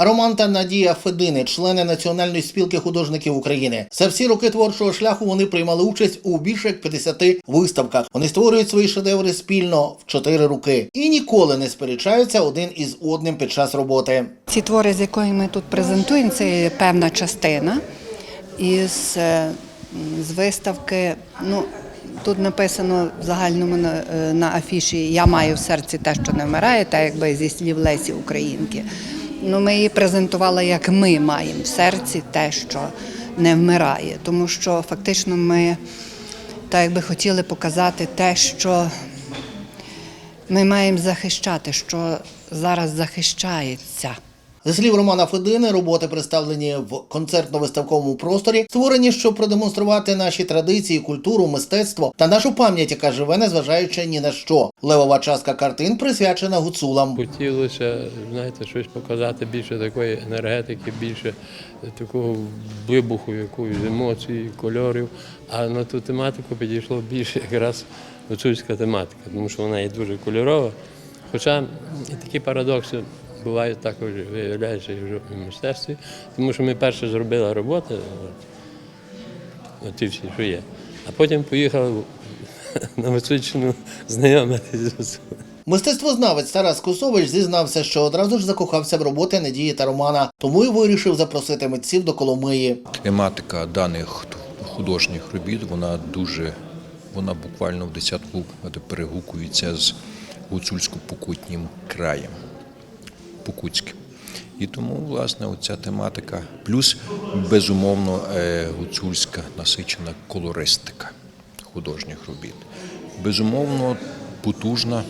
Роман та Надія Федини, члени Національної спілки художників України. За всі роки творчого шляху вони приймали участь у більше як 50 виставках. Вони створюють свої шедеври спільно в чотири роки і ніколи не сперечаються один із одним під час роботи. Ці твори, з якої ми тут презентуємо, це певна частина із е, з виставки. Ну, тут написано в загальному на, е, на афіші Я маю в серці те, що не вмирає, так якби зі слів Лесі Українки. Ну, ми її презентували як ми маємо в серці те, що не вмирає, тому що фактично ми так якби хотіли показати те, що ми маємо захищати, що зараз захищається. Слів Романа Федини, роботи представлені в концертно-виставковому просторі, створені, щоб продемонструвати наші традиції, культуру, мистецтво та нашу пам'ять, яка живе, незважаючи ні на що. Левова частка картин присвячена гуцулам. Хотілося, знаєте, щось показати більше такої енергетики, більше такого вибуху, якоїсь емоцій, кольорів. А на ту тематику підійшло більше якраз гуцульська тематика, тому що вона є дуже кольорова. Хоча такі парадокси бувають також, виявляються і в мистецтві, тому що ми перше зробили роботи, от, ті всі, що є, а потім поїхали на Гуцульщину знайомитися. Мистецтвознавець Тарас Кусович зізнався, що одразу ж закохався в роботи Надії та Романа, тому й вирішив запросити митців до Коломиї. Тематика даних художніх робіт, вона дуже, вона буквально в десятку перегукується з гуцульсько-покутнім краєм, покутським. І тому, власне, оця тематика, плюс, безумовно, е, гуцульська насичена колористика художніх робіт. Безумовно, потужна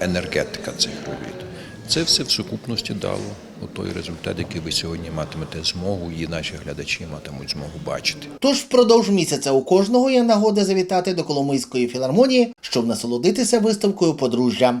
енергетика цих робіт. Це все в сукупності дало той результат, який ви сьогодні матимете змогу, і наші глядачі матимуть змогу бачити. Тож впродовж місяця у кожного є нагода завітати до Коломийської філармонії, щоб насолодитися виставкою подружжя.